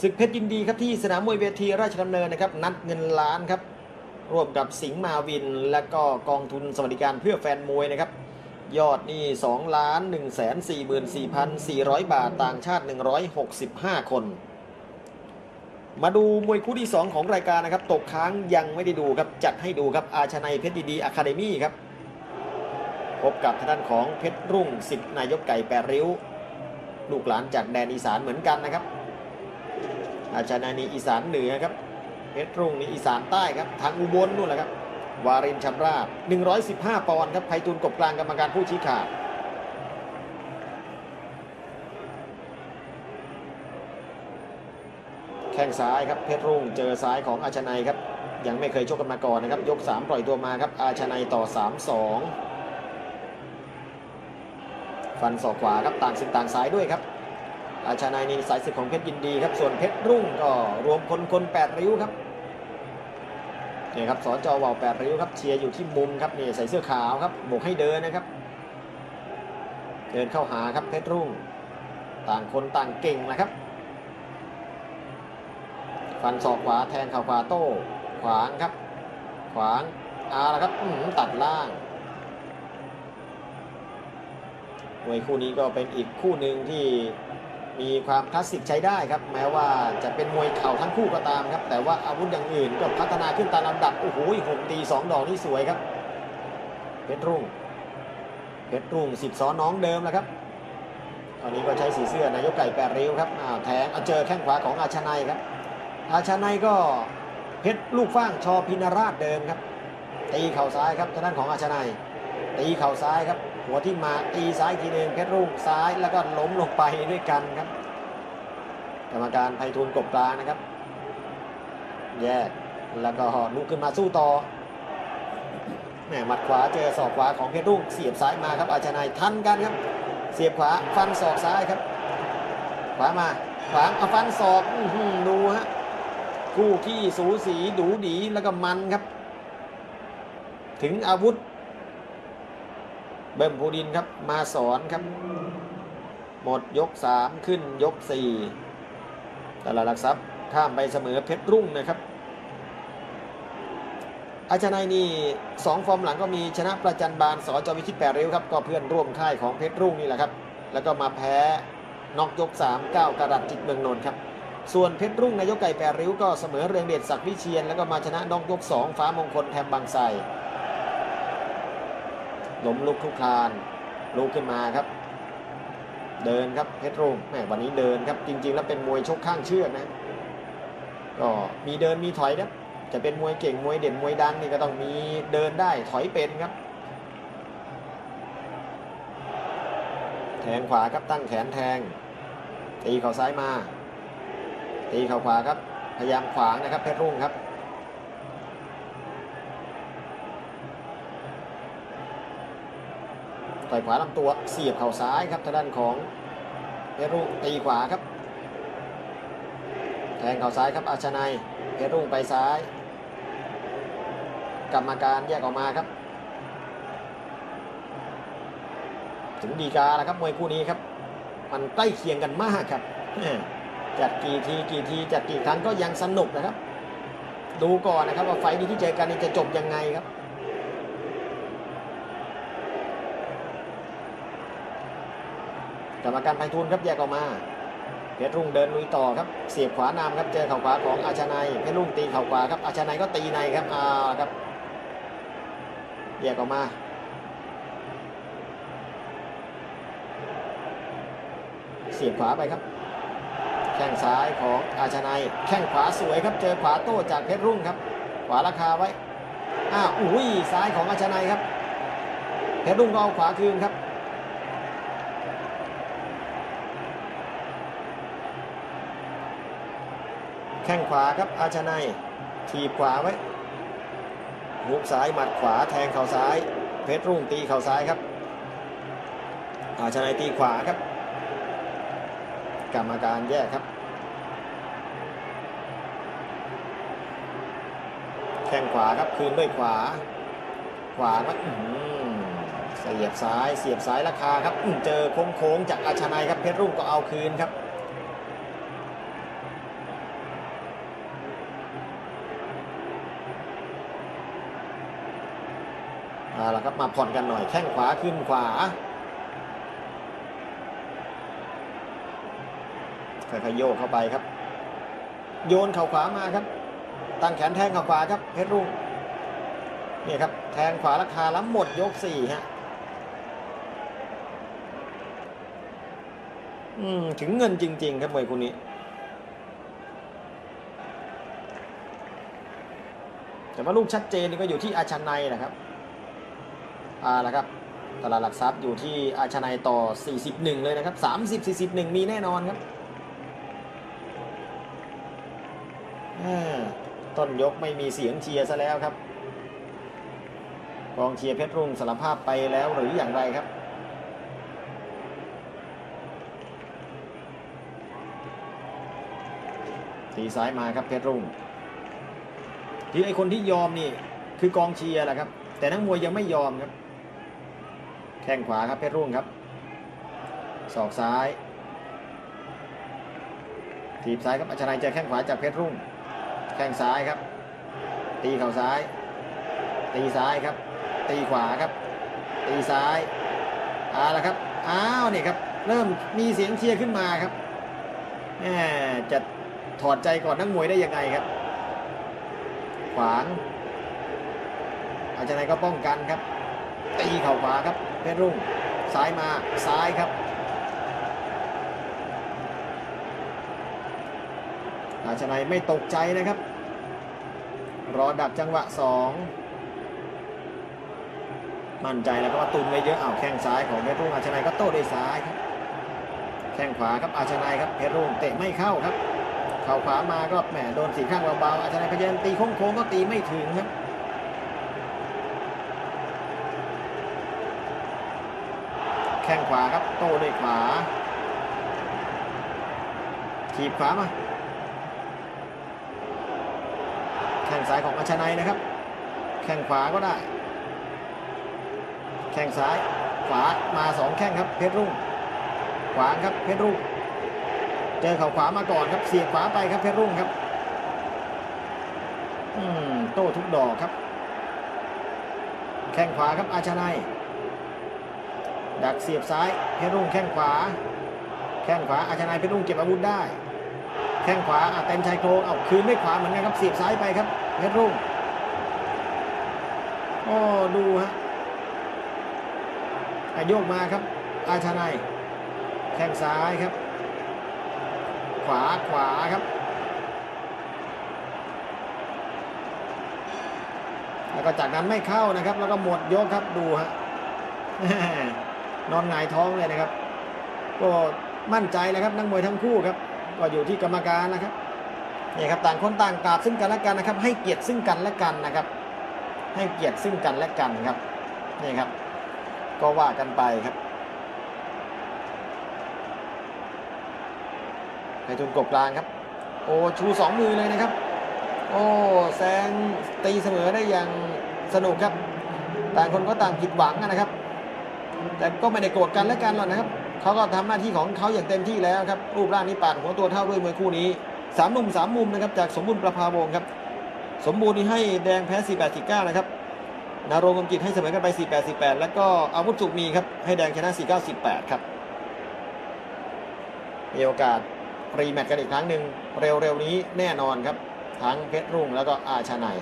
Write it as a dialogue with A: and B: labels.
A: ศึกเพชรยินดีครับที่สนามมวยเวทีราชดำเนินนะครับนัดเงินล้านครับร่วมกับสิงห์มาวิน และก็กองทุนสวัสดิการเพื่อแฟนมวยนะครับยอดนี่2ล้าน1 4 4 4 0 0 บาทต่างชาติ 165 คน มาดูมวยคู่ที่ 2 ของรายการนะครับ ตกค้างยังไม่ได้ดูครับ จัดให้ดูครับอาชนัยเพชรดีอะคาเดมี่ครับ พบกับทางด้านของเพชรรุ่งสิทธินายกไก่แปรริ้ว ลูกหลานจากแดนอีสานเหมือนกันนะครับ อาชนานีอีสานเหนือครับเพชรรุ่งนี่อีสานใต้ครับทางอุบลนู่นแหละครับวารินชำราบ 115 ปอนด์ครับไพฑูรย์กบกลางกรรมการผู้ชี้ขาดแข้งซ้ายครับเพชรรุ่งเจอซ้ายของอาชนัยครับ ยังไม่เคยชกกันมาก่อนนะครับ ยก 3 ปล่อยตัวมาครับ อาชนัยต่อ 3-2 ฟันศอกขวาครับต่างสิบต่างสายด้วยครับ อาชนัยนี่สายศึกของเพชรยินดีครับ ส่วนเพชรรุ่งก็รวมคนคนแปดริ้วครับนี่ครับสอจอว่าวแปดริ้วครับเชียร์อยู่ที่มุมครับนี่ใส่เสื้อขาวครับโบกให้เดินนะครับ เดินเข้าหาครับเพชรรุ่ง ต่างคนต่างเก่งนะครับ ฟันศอกขวาแทงเข่าขวาโต้ขวางครับ ขวางอาละครับตัดล่างมวยคู่นี้ก็เป็นอีกคู่หนึ่งที่ มีความคลาสสิกใช้ได้ครับ แม้ว่าจะเป็นมวยเข่าทั้งคู่ก็ตามครับ แต่ว่าอาวุธอย่างอื่นก็พัฒนาขึ้นตามลำดับ โอ้โหหกตีสองดอกนี่สวยครับ เพชรรุ่ง เพชรรุ่งสิบซ้อนน้องเดิมแล้วครับ ตอนนี้ก็ใช้สีเสื้อนายกไก่แปดริ้วครับอ้าวแทงเอาเจอแข้งขวาของอาชนัยครับ อาชนัยก็เพชรลูกฟ้างชอพินาราชเดิมครับ ตีเข่าซ้ายครับทางด้านของอาชนัยตีเข่าซ้ายครับ หัวที่มาตีซ้ายทีหนึงเพชรรุ่งซ้ายแล้วก็ล้มลงไปด้วยกันครับ กรรมการไพฑูรย์กบกลางนะครับ แยกแล้วก็ลุกขึ้นมาสู้ต่อแหมหมัดขวาเจอศอกขวาของเพชรรุ่งเสียบซ้ายมาครับอาชนัยทันกันครับ เสียบขวาฟันศอกซ้ายครับ ขวามาขวาเอาฟันศอกอดูฮะคู่ขี้สูสีดูดีแล้วก็มันครับ ถึงอาวุธ เบิ่มภูดินครับมาสอนครับ หมดยก 3 ขึ้นยก 4 ตลาดหลักทรัพย์ข้ามไปเสมอเพชรรุ่งนะครับ อาชนัยนี่สองฟอร์มหลังก็มีชนะประจันบานสจวิชิตแปดริ้วครับ ก็เพื่อนร่วมค่ายของเพชรรุ่งนี่แหละครับ แล้วก็มาแพ้นอกยก 3 9กระดัดจิตเมืองนนท์ครับส่วนเพชรรุ่งนายกไก่แปดริ้วก็เสมอเรืองเดชศักดิ์วิเชียนแล้วก็มาชนะนอกยก 2 ฟ้ามงคลแทมบางไทร ล้มลุกคลุกคลานลุกขึ้นมาครับ เดินครับเพชรรุ่งแหมวันนี้เดินครับจริง ๆ แล้วเป็นมวยชกข้างเชือกนะ ก็มีเดินมีถอยนะจะเป็นมวยเก่งมวยเด่นมวยดังนี่ก็ต้องมีเดินได้ถอยเป็นครับแทงขวาครับตั้งแขนแทง ตีเข่าซ้ายมา ตีเข่าขวาครับพยายามขวางนะครับเพชรรุ่งครับ อยขวาลำตัวเสียบเข่าซ้ายครับทางด้านของเพชรรุ่งตีขวาครับ แทงเข่าซ้ายครับอาชนัยเพชรรุ่งไปซ้าย กรรมการแยกออกมาครับ ถึงดีกาแล้วครับมวยคู่นี้ครับ มันใกล้เคียงกันมากครับจัดกี่ทีกี่ทีจัดกี่ครั้งก็ยังสนุกนะครับ ดูก่อนนะครับว่าไฟนี้ที่เจอกันนี่จะจบยังไงครับ กรรมการไพฑูรย์ครับแยกออกมาเพชรรุ่งเดินลุยต่อครับเสียบขวานำครับเจอเข่าขวาของอาชนัยเพชรรุ่งตีเข่าขวาครับอาชนัยก็ตีในครับอ่าครับแยกออกมาเสียบขวาไปครับ แข้งซ้ายของอาชนัยแข้งขวาสวยครับเจอขวาโต้จากเพชรรุ่งครับ ขวาราคาไว้อ้าอุ้ยซ้ายของอาชนัยครับเพชรรุ่งก็เอาขวาคืนครับ แข้งขวาครับอาชนัยถีบขวาไว้หุกซ้ายหมัดขวาแทงเข่าซ้าย เพชรรุ่งตีเข่าซ้ายครับ อาชนัยตีขวาครับ กรรมการแยกครับ แข้งขวาครับคืนด้วยขวา ขวาครับเสียบซ้ายเสียบซ้ายราคาครับเจอโค้งๆจากอาชนัยครับเพชรรุ่งก็เอาคืนครับ ครับมาผ่อนกันหน่อยแข้งขวาขึ้นขวาค่อยๆโยกเข้าไปครับ โยนเข่าขวามาครับ ตั้งแขนแทงเข่าขวาครับเพชรรุ่งนี่ครับแทงขวาราคาล้ำหมดยกสี่ฮะอืมถึงเงินจริง ๆ ครับมวยคู่นี้ แต่ว่าลูกชัดเจนนี่ก็อยู่ที่อาชันไนนะครับ อ่าละครับตลาดหลักทรัพย์อยู่ที่อาชนัยต่อ 41 เลยนะครับ 30 41 มีแน่นอนครับต้นยกไม่มีเสียงเชียร์ซะแล้วครับกองเชียร์เพชรรุ่งสารภาพไปแล้วหรืออย่างไรครับตีซ้ายมาครับเพชรรุ่งที่ไอคนที่ยอมนี่คือกองเชียร์แหละครับ แต่นักมวยยังไม่ยอมครับ แข้งขวาครับเพชรรุ่งครับศอกซ้ายทีบซ้ายครับอัชนัยเจอแข้งขวาจากเพชรรุ่ง แข้งซ้ายครับ ตีเข่าซ้าย ตีซ้ายครับ ตีขวาครับ ตีซ้ายเอาละครับอ้าวนี่ครับเริ่มมีเสียงเชียร์ขึ้นมาครับแหมจะถอดใจก่อนนักมวยได้ยังไงครับ ขวางอาจารย์ก็ป้องกันครับ ตีเข่าขวาครับเพชรรุ่งซ้ายมาซ้ายครับอาชนัยไม่ตกใจนะครับ รอดักจังหวะสองมั่นใจแล้วก็ว่าตุนไปเยอะอ้าวแข้งซ้ายของเพชรรุ่งอาชนัยก็โต้ด้วยซ้ายครับแข้งขวาครับอาชนัยครับเพชรรุ่งเตะไม่เข้าครับเข่าขวามาก็แหมโดนสีข้างเบาๆอาจารย์พยายามตีโค้งๆก็ตีไม่ถึงครับ แข้งขวาครับ โต้ด้วยขวาถีบขวามาแข้งซ้ายของอาชนัยนะครับ แข้งขวาก็ได้ แข้งซ้ายขวามาสองแข้งครับเพชรรุ่ง ขวางครับเพชรรุ่ง เจอเข่าขวามาก่อนครับเสียบขวาไปครับเพชรรุ่งครับอืมโต้ทุกดอกครับ แข้งขวาครับอาชนัย ดักเสียบซ้ายเพชรรุ่งแข้งขวา แข้งขวาอาชนัยเพชรรุ่งเก็บอาวุธได้ แข้งขวาอะเต็มชายโครงเอาคืนด้วยขวาเหมือนกันครับเสียบซ้ายไปครับเพชรรุ่งโอ้ดูฮะอะโยกมาครับ อาชนัยแข้งซ้ายครับ ขวาขวาครับแล้วก็จากนั้นไม่เข้านะครับ แล้วก็หมดยกครับดูฮะ นอนหงายท้องเลยนะครับ ก็มั่นใจแล้วครับนักมวยทั้งคู่ครับ ก็อยู่ที่กรรมการนะครับนี่ครับต่างคนต่างกราบซึ่งกันและกันนะครับ ให้เกียรติซึ่งกันและกันนะครับ ให้เกียรติซึ่งกันและกันครับนี่ครับ ก็ว่ากันไปครับในทุนกบกลางครับ โอ้ชูสองมือเลยนะครับ โอ้แซงตีเสมอได้อย่างสนุกครับ ต่างคนก็ต่างผิดหวังนะครับ แต่ก็ไม่ได้โกรธกันและกันหรอกนะครับเขาก็ทำหน้าที่ของเขาอย่างเต็มที่แล้วครับรูปร่างนี้ปาดหัวตัวเท่าด้วยมวยคู่นี้สามหนุ่มสามมุมนะครับจากสมบูรณ์ประภาวงครับ สมบูรณ์นี่ให้แดงแพ้48 19นะครับนารงกำจิตให้เสมอกันไป 48 18แล้วก็อาวุธสุกมีครับให้แดงชนะ 49 18ครับมีโอกาสรีแมตช์กันอีกครั้งหนึ่งเร็วๆนี้แน่นอนครับ ทั้งเพชรรุ่งแล้วก็อาชาไนย